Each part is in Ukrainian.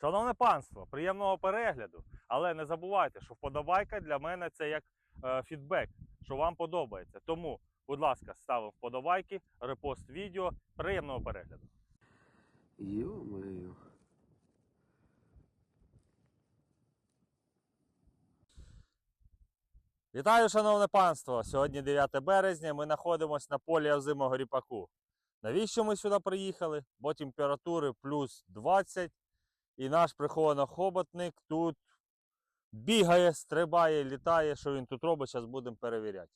Шановне панство, приємного перегляду. Але не забувайте, що вподобайка для мене це як е, фідбек, що вам подобається. Тому, будь ласка, ставимо вподобайки, репост відео. Приємного перегляду. Ё-моё. Вітаю, шановне панство! Сьогодні 9 березня. Ми знаходимося на полі озимого ріпаку. Навіщо ми сюди приїхали? Бо температури плюс 20, і наш приховано-хоботник тут бігає, стрибає, літає. Що він тут робить, зараз будемо перевіряти.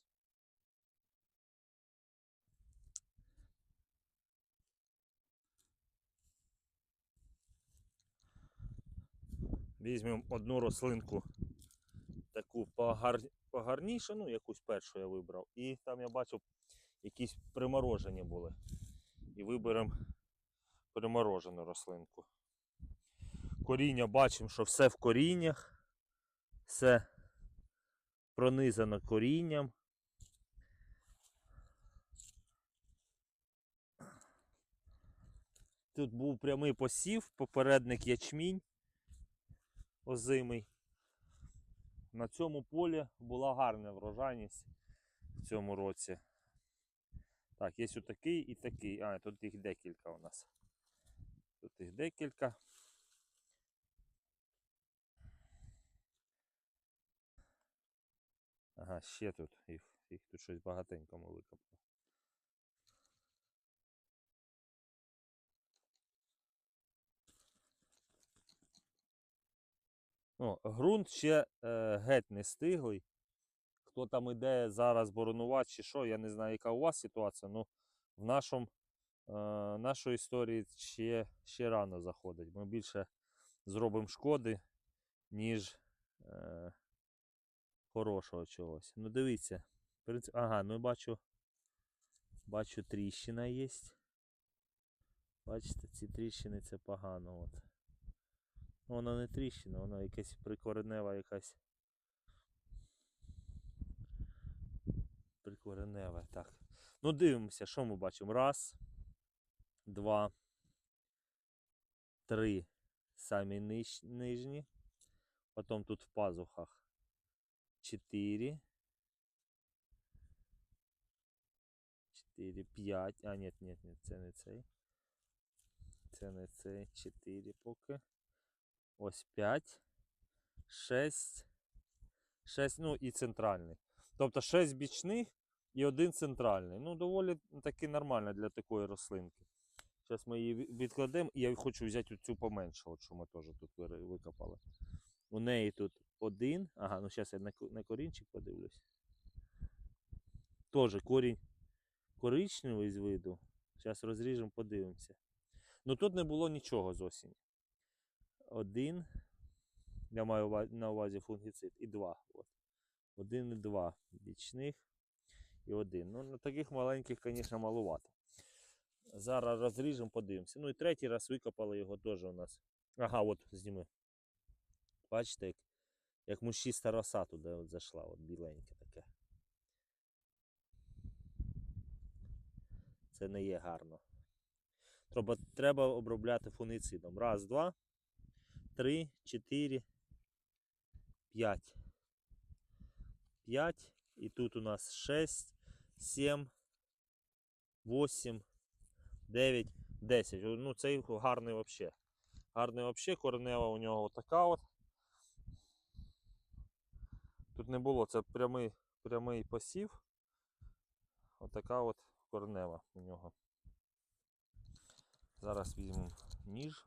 Візьмемо одну рослинку таку погар... погарнішу, ну якусь першу я вибрав. І там я бачив, якісь приморожені були. І виберемо приморожену рослинку. Коріння бачимо, що все в коріннях, все пронизано корінням. Тут був прямий посів, попередник ячмінь озимий. На цьому полі була гарна врожайність в цьому році. Так, є отакий і такий. А, тут їх декілька у нас. Тут їх декілька. Ага, ще тут їх, їх тут щось багатенько ми викопали. Ну, ґрунт ще е, геть не стиглий. Хто там іде зараз боронувати чи що, я не знаю, яка у вас ситуація, але в нашому, е, нашої історії ще, ще рано заходить. Ми більше зробимо шкоди, ніж е, хорошого чогось. Ну, дивіться. Ага, ну бачу, бачу, тріщина є. Бачите, ці тріщини це погано. От. Ну, Вона не тріщина, вона якась прикоренева якась. Прикоренева, так. Ну, дивимося, що ми бачимо. Раз, два, три. Самі ниж, нижні. Потім тут в пазухах. Чотири. Чотири, п'ять. А, ні, ні, ні, це не цей. Це не цей. Чотири поки. Ось 5, 6, 6, ну і центральний. Тобто 6 бічних і один центральний. Ну, доволі таки нормально для такої рослинки. Зараз ми її відкладемо, і я хочу взяти цю поменше, от що ми теж тут викопали. У неї тут один. Ага, ну зараз я на, корінчик подивлюсь. Теж корінь коричневий з виду. Зараз розріжемо, подивимося. Ну тут не було нічого з осені один. Я маю на увазі фунгіцид і два. От. Один і два бічних і один. Ну, на таких маленьких, звісно, малувато. Зараз розріжемо, подивимося. Ну і третій раз викопали його теж у нас. Ага, от зніми. Бачите, як, як мущиста роса туди от зайшла, от біленьке таке. Це не є гарно. Треба, треба обробляти фунгіцидом. Раз, два. 3, 4, 5. 5. І тут у нас 6, 7, 8, 9, 10. Ну, цей гарний взагалі. Гарний взагалі, коренева у нього така от. Тут не було, це прямий, прямий посів. Отака от корнева у нього. Зараз візьмемо ніж.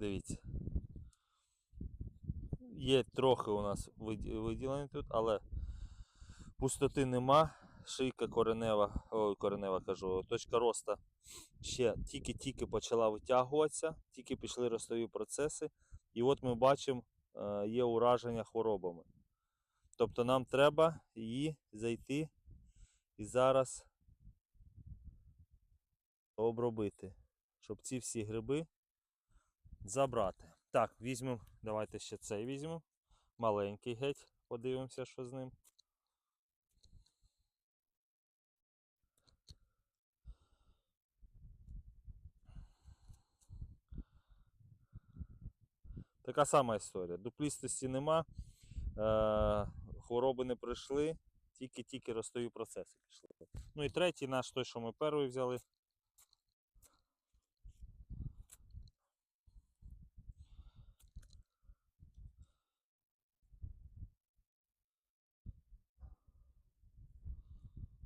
Дивіться. Є трохи у нас виді- виділені тут, але пустоти нема. Шийка коренева, ой, коренева кажу, точка роста ще тільки-тільки почала витягуватися, тільки пішли ростові процеси. І от ми бачимо, е, є ураження хворобами. Тобто нам треба її зайти і зараз обробити, щоб ці всі гриби забрати. Так, візьмемо, давайте ще цей візьмемо. Маленький геть, подивимося, що з ним. Така сама історія. Дуплістості нема, е, хвороби не пройшли, тільки-тільки ростові процеси пішли. Ну і третій наш той, що ми перший взяли.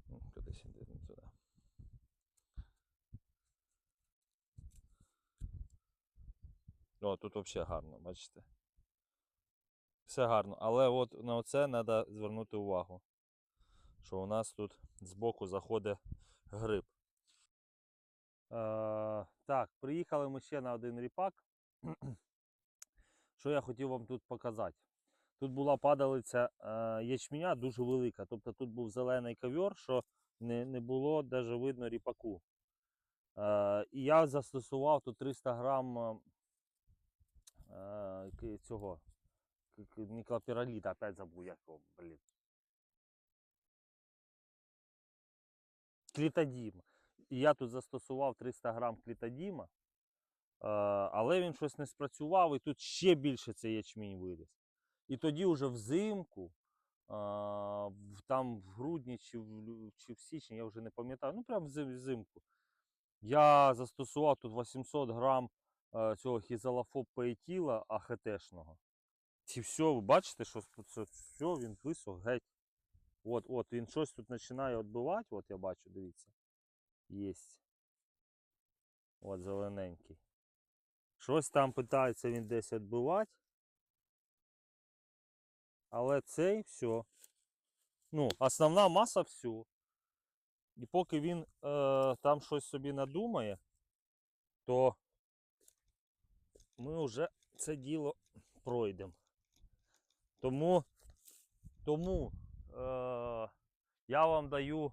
Ну, Кудись іде не туди. О, тут взагалі гарно, бачите. Все гарно, але от на це треба звернути увагу. Що у нас тут збоку заходить гриб. Е, так, приїхали ми ще на один ріпак. Що я хотів вам тут показати? Тут була падалиця е, ячменя дуже велика. Тобто тут був зелений ковер, що не, не було навіть видно ріпаку. Е, і я застосував тут 300 грам е, е, цього к- опять забув, як його, блін. Клітодім. І я тут застосував 300 грам клітодіма, е, але він щось не спрацював, і тут ще більше цей ячмінь виріс. І тоді вже взимку, а, там в грудні чи в, чи в січні, я вже не пам'ятаю, ну прям взимку. Я застосував тут 800 грам е, цього хізалофоб пеетіла АХТшного. І все, ви бачите, що це все, він висох геть. От, от, він щось тут починає відбивати, от я бачу, дивіться. Єсть. От зелененький. Щось там питається він десь відбивати. Але цей все. Ну, основна маса все. І поки він е, там щось собі надумає, то ми вже це діло пройдемо. Тому, тому е, я вам даю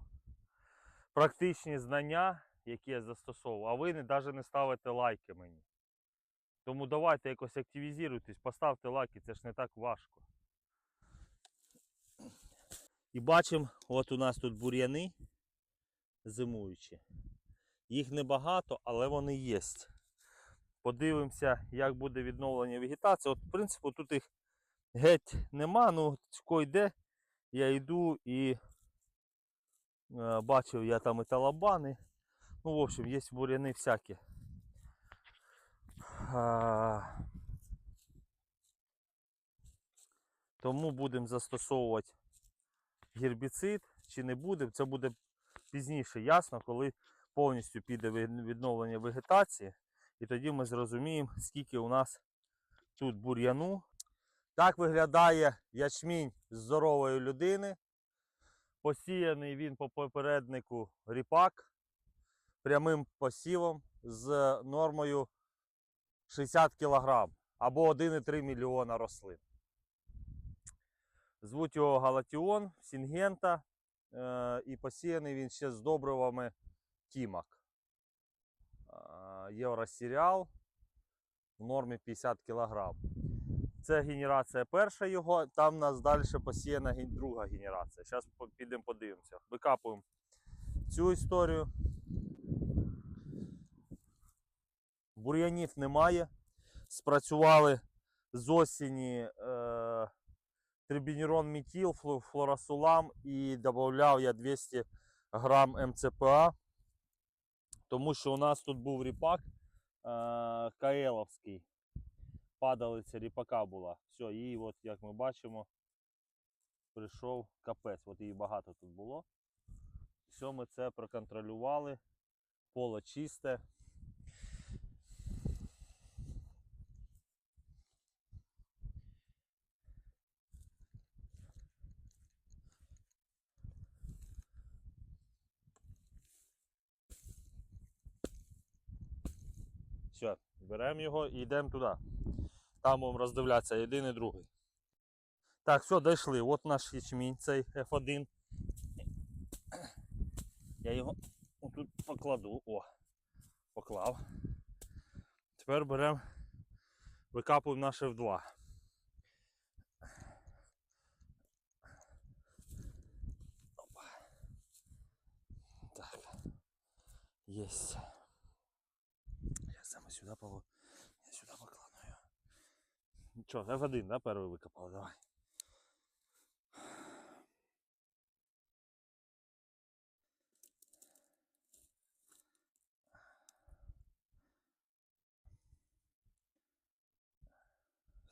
практичні знання, які я застосовував, а ви навіть не ставите лайки мені. Тому давайте якось активізуйтесь, поставте лайки, це ж не так важко. І бачимо, от у нас тут бур'яни зимуючі. Їх небагато, але вони є. Подивимося, як буде відновлення вегетації. От, в принципі, тут їх геть нема, ну тако йде, я йду і е, бачив я там і талабани. Ну, в общем, є буряни всякі. А, тому будемо застосовувати гербіцид чи не будемо. Це буде пізніше ясно, коли повністю піде відновлення вегетації. І тоді ми зрозуміємо, скільки у нас тут бур'яну. Так виглядає ячмінь здорової людини. Посіяний він по попереднику ріпак прямим посівом з нормою 60 кг або 1,3 мільйона рослин. Звуть його Галатіон, Сінгента, е, і посіяний він ще з добривами Тімак. Євросеріал в нормі 50 кг. Це генерація перша його, там у нас далі посіяна друга генерація. Зараз підемо подивимося. Викапуємо цю історію. Бур'янів немає. Спрацювали з осені е, трибінерон метіл, фло- флорасулам і додав я 200 грам МЦПА. Тому що у нас тут був ріпак е, Каеловський. Падалиця ріпака була. Все, її, от, як ми бачимо, прийшов капець. От її багато тут було. Все, ми це проконтролювали. Поле чисте. Все, беремо його і йдемо туди. Там будемо роздивлятися один і другий. Так, все, дійшли. От наш ячмінь, цей F1. Я його тут покладу. О, поклав. Тепер беремо, викапуємо наш F2. Опа. Так. Есть. Сюди полу. Я сюди покладу його. Нічого, F1, да, перший викопав, давай.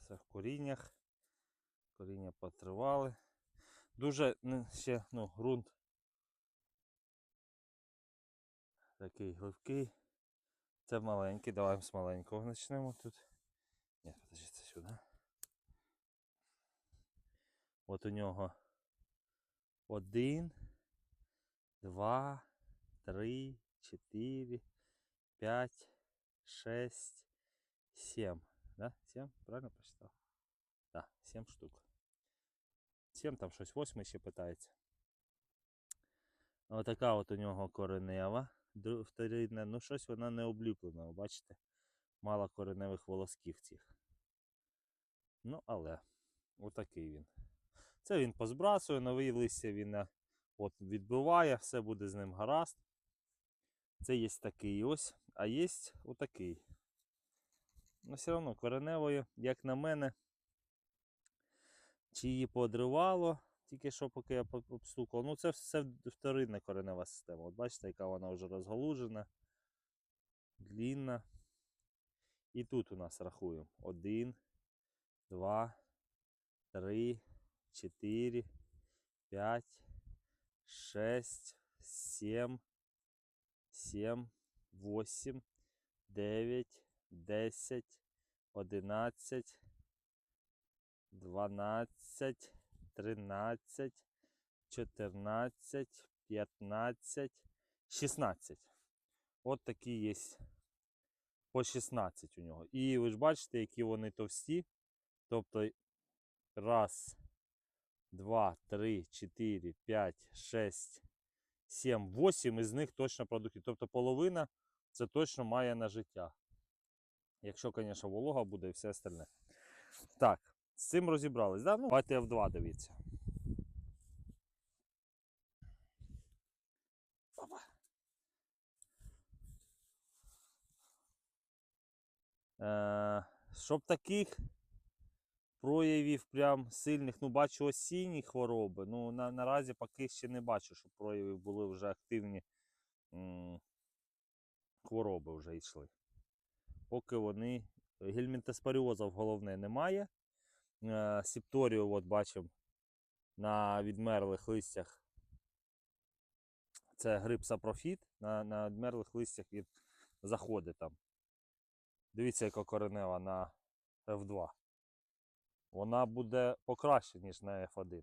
Все в коріннях. Коріння потривали. Дуже ну, ще ну, ґрунт такий гливкий. Це маленький, давай з маленького почнемо тут. Ні, подожди, це сюди. От у нього один, два, три, чотири, п'ять, шесть, сім. Да? Сім? Правильно прочитав? Так, да, сім штук. Сім там щось восьмий ще питається. Отака от у нього коренева. Вторинна, ну щось вона не обліплена, бачите? Мало кореневих волосків цих. Ну, але отакий він. Це він позбрасує, новий листя він е, от, відбиває, все буде з ним гаразд. Це є такий ось, а є отакий. Ну, все одно кореневою, як на мене, чи її подривало, тільки що поки я обстукав. Ну, це все вторинна коренева система. От бачите, яка вона вже розгалужена, длінна. І тут у нас рахуємо. Один, два, три, чотири, п'ять, шесть, сім, сім, восемь, дев'ять, десять, одинадцять, дванадцять, тринадцять, чотирнадцять, п'ятнадцять, шістнадцять. От такі є по 16 у нього. І ви ж бачите, які вони товсті. Тобто раз, два, три, чотири, п'ять, шесть, сім, восім із них точно продуктів. Тобто половина це точно має на життя. Якщо, звісно, волога буде і все остальне. Так, з цим розібрались. Да? Ну, давайте F2 дивіться. Е, щоб таких проявів прям сильних, ну бачу осінні хвороби. Ну на, наразі поки ще не бачу, щоб проявів були вже активні хвороби вже йшли. Поки вони. Гельмінтоспоріозів головне немає. Е, септорію, от бачимо на відмерлих листях. Це гриб сапрофіт. На, на відмерлих листях він заходить там. Дивіться, яка коренева на F2. Вона буде покраще, ніж на F1.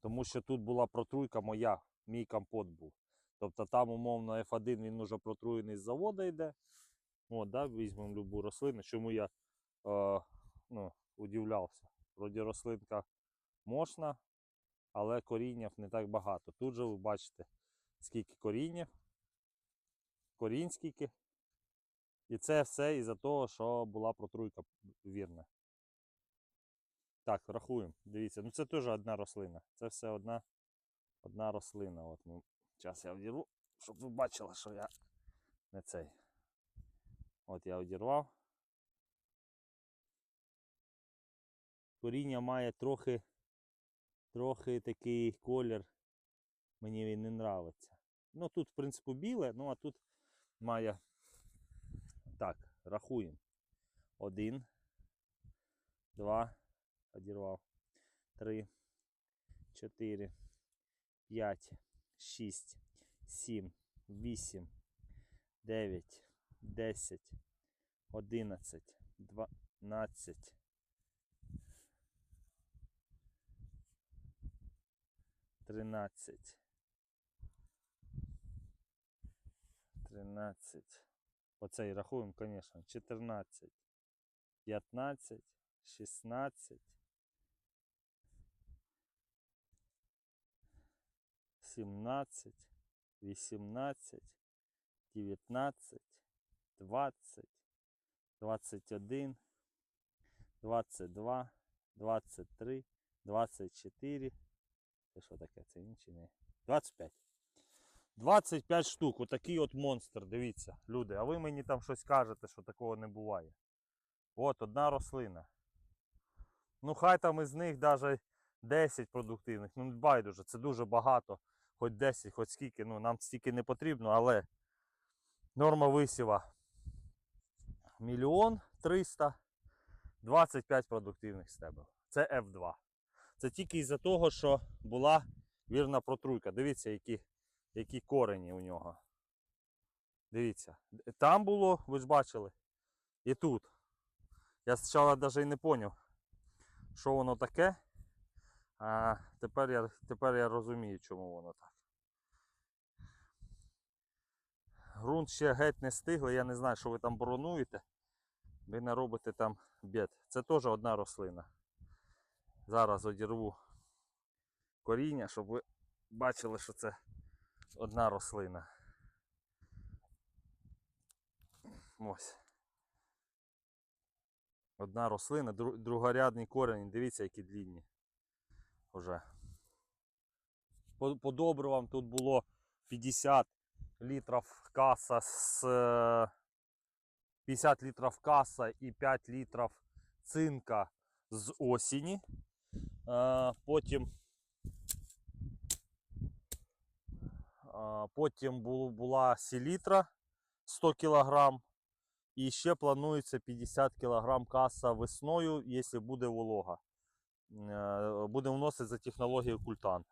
Тому що тут була протруйка моя, мій компот був. Тобто там, умовно, F1 він уже протруєний з заводу йде. От, да, візьмемо любу рослину. Чому я е, ну, удивлявся. Вроді рослинка можна, але коріннів не так багато. Тут же ви бачите, скільки коріння, корінь скільки. І це все із-за того, що була протруйка вірна. Так, рахуємо. Дивіться, ну це теж одна рослина. Це все одна, одна рослина. От ми, Зараз я вдірву, щоб ви бачили, що я не цей. От я одірвав. Коріння має трохи, трохи такий колір. Мені він не нравиться. Ну тут, в принципі, біле, ну а тут має. Так, рахуємо. Один, два, одірвав. Три, чотири, п'ять, шість, сім, вісім, дев'ять, десять, одинадцять, дванадцять. Тринадцять. Тринадцять. Оцей рахуємо, звісно. 14, 15, 16, 17, 18, 19, 20, 21, 22, 23, 24. Що таке? Це інші не. 25. 25 штук. Отакий от монстр. Дивіться, люди. А ви мені там щось кажете, що такого не буває. От одна рослина. Ну, хай там із них навіть 10 продуктивних. Ну, байдуже, це дуже багато. Хоч 10, хоч скільки. Ну, нам стільки не потрібно, але норма висіва мільйон 300, 25 продуктивних стебел. Це F2. Це тільки із-за того, що була вірна протруйка. Дивіться, які, які корені у нього. Дивіться. Там було, ви ж бачили, і тут. Я спочатку навіть і не зрозумів, що воно таке. А тепер я, тепер я розумію, чому воно так. Грунт ще геть не стиглий, я не знаю, що ви там боронуєте. Ви не робите там бід. Це теж одна рослина. Зараз одірву коріння, щоб ви бачили, що це одна рослина. Ось. Одна рослина, другорядний корінь, дивіться, які длінні. Уже. По, по добривам тут було 50 літрів каса з е, 50 літрів каса і 5 літрів цинка з осені. Е, Потім, е, потім бу- була селітра 100 кг. І ще планується 50 кг каса весною, якщо буде волога. Будемо Буде вносити за технологією культан.